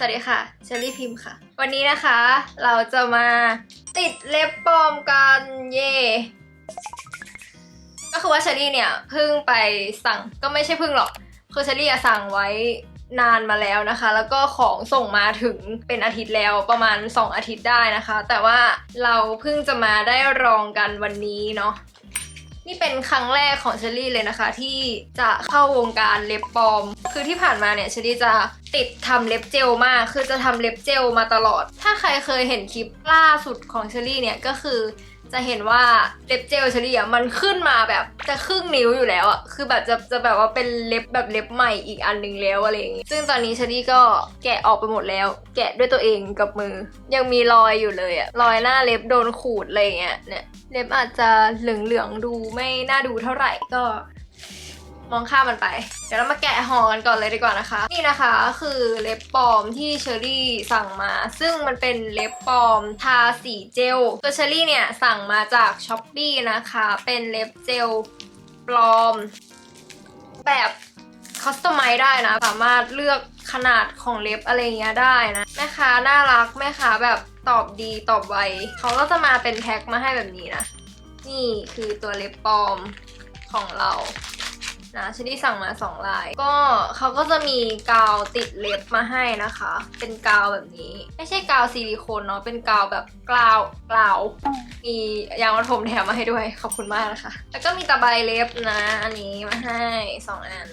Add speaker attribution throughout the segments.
Speaker 1: สวัสดีค่ะเชอรี่พิมพ์ค่ะ วันนี้นะคะ เราจะมาติดเล็บปลอมกันเย่ก็คือว่าเชอรี่เนี่ยเพิ่งไปสั่งก็ไม่ใช่เพิ่งหรอก คือเชอรี่อะสั่งไว้นานมาแล้วนะคะ แล้วก็ของส่งมาถึงเป็นอาทิตย์แล้วประมาณ 2 อาทิตย์ได้นะคะ แต่ว่าเราเพิ่งจะมาได้ลองกันวันนี้เนาะ นี่เป็นครั้งแรกของเชอรี่เลยนะคะ ที่จะเข้าวงการเล็บปลอม คือที่ผ่านมาเนี่ยเชอรี่จะติดทำเล็บเจลมาก คือจะทำเล็บเจลมาตลอด ถ้าใครเคยเห็นคลิปล่าสุดของเชอรี่เนี่ยก็คือ จะเห็นว่าเล็บเจลเฉลี่ยมันขึ้นมาแบบจะครึ่งนิ้วอยู่แล้วอะคือแบบจะจะแบบว่าเป็นเล็บแบบเล็บใหม่อีกอันหนึ่งแล้วอะไรอย่างงี้ ซึ่งตอนนี้เชลี่ก็แกะออกไปหมดแล้ว แกะด้วยตัวเองกับมือ ยังมีรอยอยู่เลยอะรอยหน้าเล็บโดนขูดอะไรอย่างเงี้ยเนี่ยเล็บอาจจะเหลืองๆดูไม่น่าดูเท่าไหร่ก็ มองข้ามมันไป เดี๋ยวเรามาแกะห่อกันก่อนเลยดีกว่านะคะ นี่นะคะคือเล็บปลอมที่เชอรี่สั่งมา ซึ่งมันเป็นเล็บปลอมทาสีเจลตัวเชอรี่เนี่ยสั่งมาจากช้อปปีนะคะ เป็นเล็บเจลปลอม แบบคัสตอมไมได้นะ สามารถเลือกขนาดของเล็บอะไรเงี้ยได้นะ แม่ค้าน่ารักแม่ค้าแบบตอบดีตอบไวเขาก็จะมาเป็นแพ็คมาให้แบบนี้นะ นี่คือตัวเล็บปลอมของเรา นะชนิดสั่งมาสองลาย ก็เขาก็จะมีกาวติดเล็บมาให้นะคะ เป็นกาวแบบนี้ ไม่ใช่กาวซิลิโคนเนาะเป็นกาวแบบกลาวกลาว มียางมัดผมแถมมาให้ด้วยขอบคุณมากนะคะ แล้วก็มีตะไบเล็บนะ อันนี้มาให้สองอัน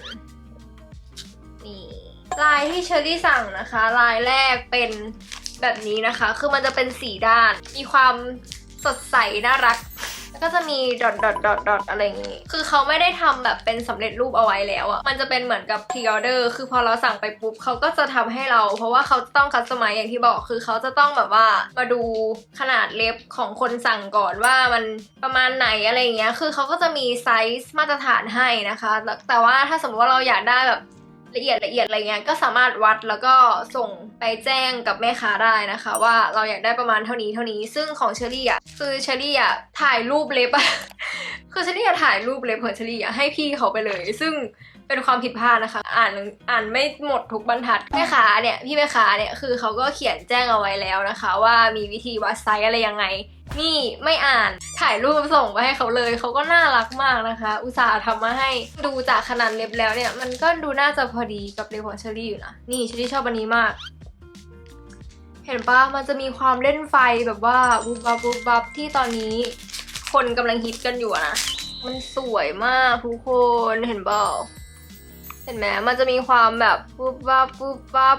Speaker 1: นี่ลายที่เชอรี่สั่งนะคะ ลายแรกเป็นแบบนี้นะคะ คือมันจะเป็นสีด้าน มีความสดใสน่ารัก แล้วก็จะมีดอทดอทดอทดอทอะไรอย่างงี้ คือเขาไม่ได้ทำแบบเป็นสำเร็จรูปเอาไว้แล้วอะมันจะเป็นเหมือนกับพ r ออเดอร์ คือพอเราสั่งไปปุ๊บเขาก็จะทำให้เรา เพราะว่าเขาต้องคัสตอมไมอย่างที่บอก คือเขาจะต้องแบบว่ามาดูขนาดเล็บของคนสั่งก่อนว่ามันประมาณไหนอะไรอย่างเงี้ย คือเขาก็จะมีไซส์มาตรฐานให้นะคะ แต่ว่าถ้าสมมติว่าเราอยากได้แบบ ละเอียดละเอียดอะไรเงี้ยก็สามารถวัดแล้วก็ส่งไปแจ้งกับแม่ค้าได้นะคะ ว่าเราอยากได้ประมาณเท่านี้เท่านี้ซึ่งของเชอรี่อะคือเชอรี่อะถ่ายรูปเล็บอะ คือเชอรี่อะถ่ายรูปเล็บของเชอรี่อะให้พี่เขาไปเลย ซึ่งเป็นความผิดพลาดนะคะ อ่านอ่านไม่หมดทุกบรรทัดแม่ค้าเนี่ยพี่แม่ค้าเนี่ยคือเขาก็เขียนแจ้งเอาไว้แล้วนะคะ ว่ามีวิธีวัดไซส์อะไรยังไง นี่ไม่อ่านถ่ายรูปส่งไปให้เขาเลยเขาก็น่ารักมากนะคะ อุตส่าห์ทำมาให้ดูจากขนาดเล็บแล้วเนี่ย มันก็ดูน่าจะพอดีกับเล็บของเชอรี่อยู่นะนี่เชอรี่ชอบอันนี้มากเห็นปะมันจะมีความเล่นไฟแบบว่าบุบบับบุบบับที่ตอนนี้ คนกำลังฮิตกันอยู่นะ มันสวยมากทุกคนเห็นเปล่าเห็นไหมมันจะมีความแบบปุ๊บวับปุ๊บวับ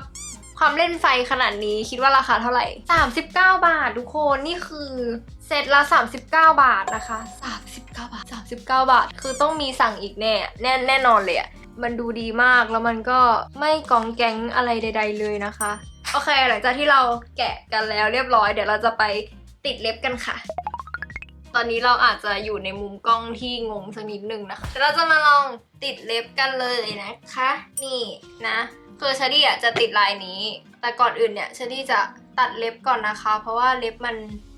Speaker 1: ความเล่นไฟขนาดนี้คิดว่าราคาเท่าไหร่ 39 บาททุกคนนี่คือเซตละ 39 บาทนะคะ 39 บาท 39 บาท คือต้องมีสั่งอีกแน่แน่แน่นอนเลยอะมันดูดีมากแล้วมันก็ไม่กองแก๊งอะไรใด ๆ เลยนะคะ โอเค หลังจากที่เราแกะกันแล้วเรียบร้อย เดี๋ยวเราจะไปติดเล็บกันค่ะ ตอนนี้เราอาจจะอยู่ในมุมกล้องที่งงสักนิดนึงนะคะเดี๋ยวเราจะมาลองติดเล็บกันเลยนะคะ นี่นะคือเชอรี่อะจะติดลายนี้ แต่ก่อนอื่นเนี่ยเชอรี่จะตัดเล็บก่อนนะคะ เพราะว่าเล็บมัน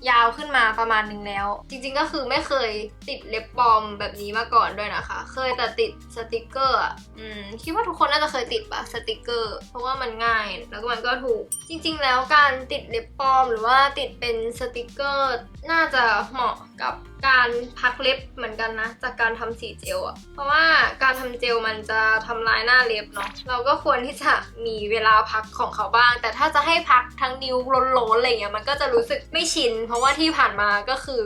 Speaker 1: ยาวขึ้นมาประมาณนึงแล้ว จริง ๆ ก็คือไม่เคยติดเล็บปลอมแบบนี้มาก่อนด้วยนะคะ เคยแต่ติดสติกเกอร์อืมคิดว่าทุกคนน่าจะเคยติดปะสติกเกอร์ เพราะว่ามันง่ายแล้วก็มันก็ถูก จริง ๆ แล้วการติดเล็บปลอม หรือว่าติดเป็นสติกเกอร์น่าจะเหมาะกับการพักเล็บเหมือนกันนะ จากการทำสีเจลอะเพราะว่าการทำเจลมันจะทำลายหน้าเล็บเนาะเราก็ควรที่จะมีเวลาพักของเขาบ้าง แต่ถ้าจะให้พักทั้งนิ้วล้นๆอะไรเงี้ยมันก็จะรู้สึกไม่ชินเพราะว่าที่ผ่านมาก็คือ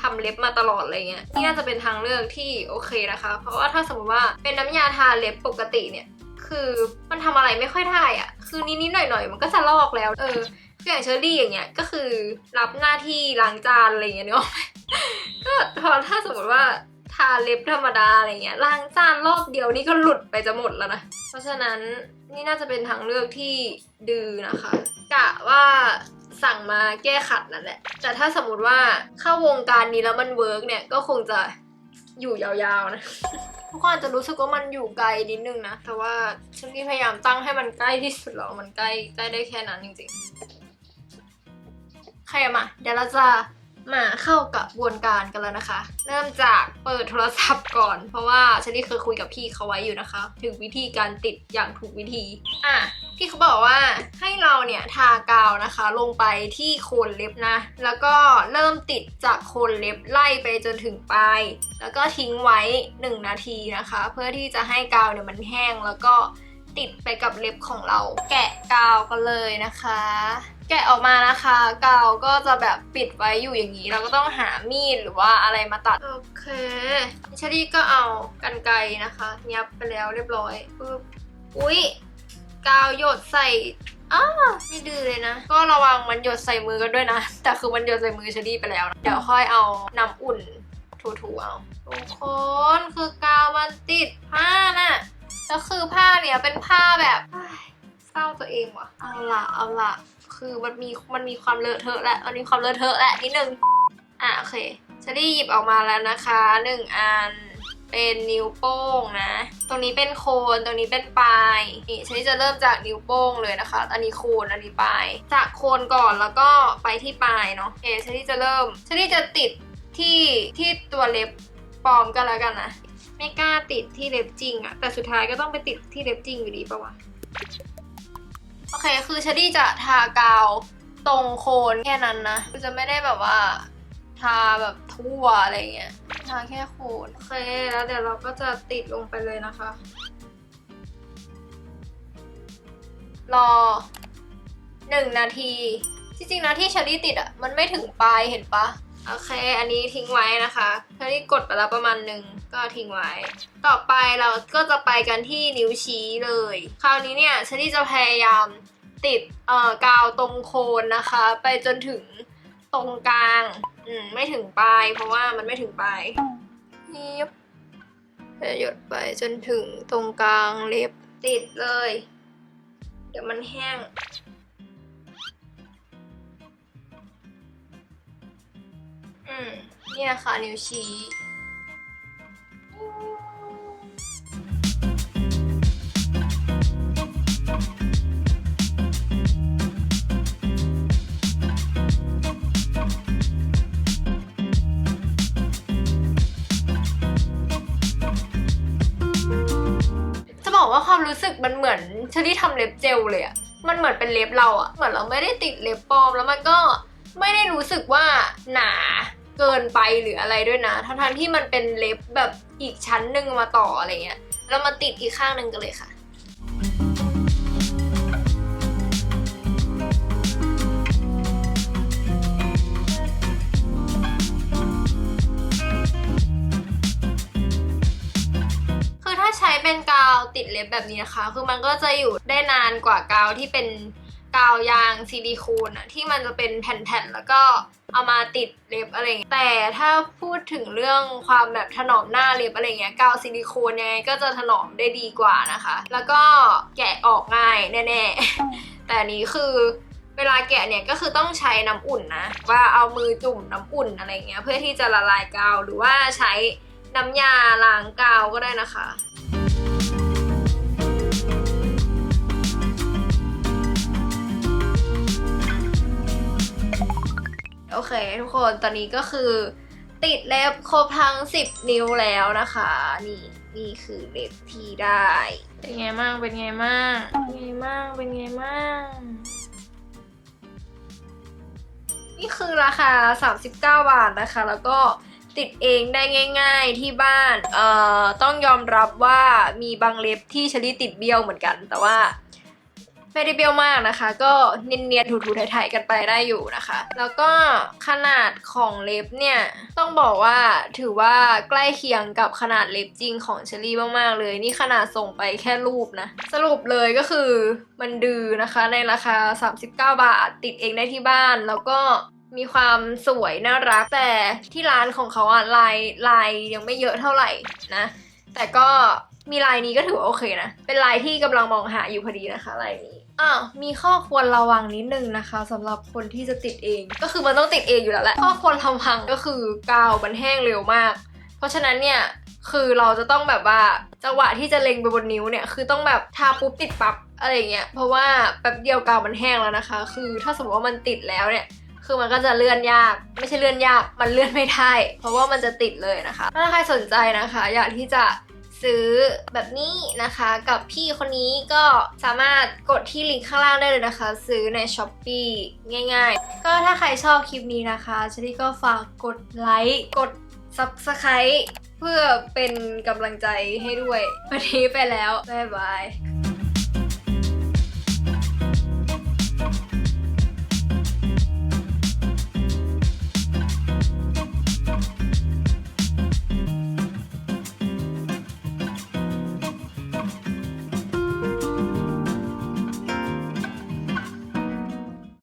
Speaker 1: ทำเล็บมาตลอดอะไรเงี้ยนี่น่าจะเป็นทางเลือกที่โอเคนะคะ เพราะว่าถ้าสมมติว่าเป็นน้ำยาทาเล็บปกติเนี่ย คือมันทำอะไรไม่ค่อยได้อะคือนิดๆหน่อยๆ มันก็จะลอกแล้วเออออย่างเชอรี่อย่างเงี้ยก็คือรับหน้าที่ล้างจานอะไรเงี้ยเนาะก็พอถ้าสมมติว่าทาเล็บธรรมดาอะไรเงี้ยล้างจานรอบเดียวนี่ก็หลุดไปจะหมดแล้วนะเพราะฉะนั้นนี่น่าจะเป็นทางเลือกที่ดื้อนะคะกะว่า สั่งมาแก้ขัดนั่นแหละ แต่ถ้าสมมติว่าเข้าวงการนี้แล้วมันเวิร์กเนี่ยก็คงจะอยู่ยาวๆนะ ทุกคนอาจจะรู้สึกว่ามันอยู่ไกลนิดนึงนะ แต่ว่าฉันก็พยายามตั้งให้มันใกล้ที่สุดแล้วมันใกล้ใกล้ได้แค่นั้นจริงๆ ใครมา เดี๋ยวเราจะ มาเข้ากับกระบวนการกันแล้วนะคะ เริ่มจากเปิดโทรศัพท์ก่อน เพราะว่าฉันนี่เคยคุยกับพี่เขาไว้อยู่นะคะ ถึงวิธีการติดอย่างถูกวิธี อะพี่เขาบอกว่าให้เราเนี่ยทากาวนะคะ ลงไปที่โคนเล็บนะ แล้วก็เริ่มติดจากโคนเล็บไล่ไปจนถึงปลายแล้วก็ทิ้งไว้ 1 นาทีนะคะ เพื่อที่จะให้กาวเนี่ยมันแห้งแล้วก็ ติดไปกับเล็บของเรา แกะกาวกันเลยนะคะ แกะออกมานะคะ กาวก็จะแบบปิดไว้อยู่อย่างนี้ เราก็ต้องหามีดหรือว่าอะไรมาตัด โอเคเชอรี่ก็เอากันไกนะคะยับไปแล้วเรียบร้อยปึ๊บอุ๊ยกาวหยดใส่อ้าไม่ดื้อเลยนะ ก็ระวังมันหยดใส่มือกันด้วยนะ แต่คือมันหยดใส่มือเชอรี่ไปแล้วนะเดี๋ยวค่อยเอาน้ำอุ่นถูๆเอาทุกคนคือกาวมันติดผ้าน่ะ แล้วคือผ้าเนี่ยเป็นผ้าแบบเศร้าตัวเองว่ะ เอาละเอาละคือมันมีมันมีความเลอะเทอะแหละมันมีความเลอะเทอะแหละนิดนึง อะโอเคเชอรี่หยิบออกมาแล้วนะคะหนึ่งอันเป็นนิ้วโป้งนะ ตรงนี้เป็นโคนตรงนี้เป็นปลาย นี่เชอรี่จะเริ่มจากนิ้วโป้งเลยนะคะ อันนี้โคนอันนี้ปลาย จากโคนก่อนแล้วก็ไปที่ปลายเนาะโอเคชอรี่จะเริ่มเชอรี่จะติดที่ที่ตัวเล็บปลอมกันแล้วกันนะ ไม่กล้าติดที่เล็บจริงอะแต่สุดท้ายก็ต้องไปติดที่เล็บจริงอยู่ดีปะวะโอเค คือชอรี่จะทากาวตรงโคนแค่นั้นนะจะไม่ได้แบบว่า ทาแบบทั่วอะไรเงี้ย ทาแค่โคน โอเค แล้วเดี๋ยวเราก็จะติดลงไปเลยนะคะ รอหนึ่งนาที จริงๆนะที่ชอรี่ติดอะ่ะ มันไม่ถึงปลายเห็นปะ โอเค อันนี้ทิ้งไว้นะคะเชอรี่กดไปแล้วประมาณหนึ่งก็ทิ้งไว้ ต่อไปเราก็จะไปกันที่นิ้วชี้เลย คราวนี้เนี่ยเชอรี่จะพยายามติดเอ่อกาวตรงโคนนะคะ ไปจนถึงตรงกลางอืมไม่ถึงปลายเพราะว่ามันไม่ถึงปลายยิบจะหยดไปจนถึงตรงกลางเล็บติดเลย เดี๋ยวมันแห้ง อืมเนี่ยค่ะนิ้วชี้จะบอกว่าความรู้สึกมันเหมือนเชอรี่ทำเล็บเจลเลยอะมันเหมือนเป็นเล็บเราอะเหมือนเราไม่ได้ติดเล็บปลอมแล้วมันก็ไม่ได้รู้สึกว่าหนา เกินไปหรืออะไรด้วยนะ ทั้งๆที่มันเป็นเล็บแบบอีกชั้นหนึ่งมาต่ออะไรเงี้ยเรามาติดอีกข้างหนึ่งกันเลยค่ะคือถ้าใช้เป็นกาวติดเล็บแบบนี้นะคะ คือมันก็จะอยู่ได้นานกว่ากาวที่เป็นกาวยางซิลิโคนอะที่มันจะเป็นแผ่นๆ แล้วก็ เอามาติดเล็บอะไรเงี้ยแต่ถ้าพูดถึงเรื่องความแบบถนอมหน้าเล็บอะไรเงี้ยกาวซิลิโคนยังไงก็จะถนอมได้ดีกว่านะคะ แล้วก็แกะออกง่ายแน่ๆ แต่อันนี้คือเวลาแกะเนี่ยก็คือต้องใช้น้ำอุ่นนะ ว่าเอามือจุ่มน้ำอุ่นอะไรเงี้ยเพื่อที่จะละลายกาวหรือว่าใช้น้ำยาล้างกาวก็ได้นะคะ โอเค ทุกคนตอนนี้ก็คือ ติดเล็บครบทั้ง 10 นิ้วแล้วนะคะ นี่นี่คือเล็บที่ได้ เป็นไงมั่งเป็นไงมั่งเป็นไงมั่งเป็นไงมั่งนี่คือราคา 39 บาทนะคะ แล้วก็ติดเองได้ง่าย ๆที่บ้าน เอ่อ ต้องยอมรับว่ามีบางเล็บที่เชอรี่ติดเบี้ยวเหมือนกัน แต่ว่า ไม่ได้เบี้ยวมากนะคะ ก็เนียนๆถูๆไถๆกันไปได้อยู่นะคะ แล้วก็ขนาดของเล็บเนี่ย ต้องบอกว่าถือว่าใกล้เคียงกับขนาดเล็บจริงของเชอรี่มากๆเลย นี่ขนาดส่งไปแค่รูปนะ สรุปเลยก็คือมันดือนะคะในราคา 39 บาทติดเองได้ที่บ้านแล้วก็มีความสวยน่ารักแต่ที่ร้านของเขาอะลายลายยังไม่เยอะเท่าไหร่นะ แต่ก็มีลายนี้ก็ถือว่าโอเคนะ เป็นลายที่กำลังมองหาอยู่พอดีนะคะลายนี้ อ้าวมีข้อควรระวังนิดนึงนะคะสำหรับคนที่จะติดเอง ก็คือมันต้องติดเองอยู่แล้วแหละข้อควรระวังก็คือกาวมันแห้งเร็วมาก เพราะฉะนั้นเนี่ยคือเราจะต้องแบบว่าจังหวะที่จะเล็งไปบนนิ้วเนี่ยคือต้องแบบทาปุ๊บติดปั๊บอะไรเงี้ยเพราะว่าแป๊บเดียวกาวมันแห้งแล้วนะคะ คือถ้าสมมติว่ามันติดแล้วเนี่ยคือมันก็จะเลื่อนยาก ไม่ใช่เลื่อนยาก มันเลื่อนไม่ได้ เพราะว่ามันจะติดเลยนะคะ ถ้าใครสนใจนะคะ อยากที่จะ ซื้อแบบนี้นะคะ กับพี่คนนี้ก็สามารถกดที่ลิงก์ข้างล่างได้เลยนะคะ ซื้อใน s h อ p e e ง่าย ๆ ก็ถ้าใครชอบคลิปนี้นะคะชลี่ก็ฝากกดไลค์กด Subscribe เพื่อเป็นกำลังใจให้ด้วย วันนี้ไปแล้ว บ๊ายบาย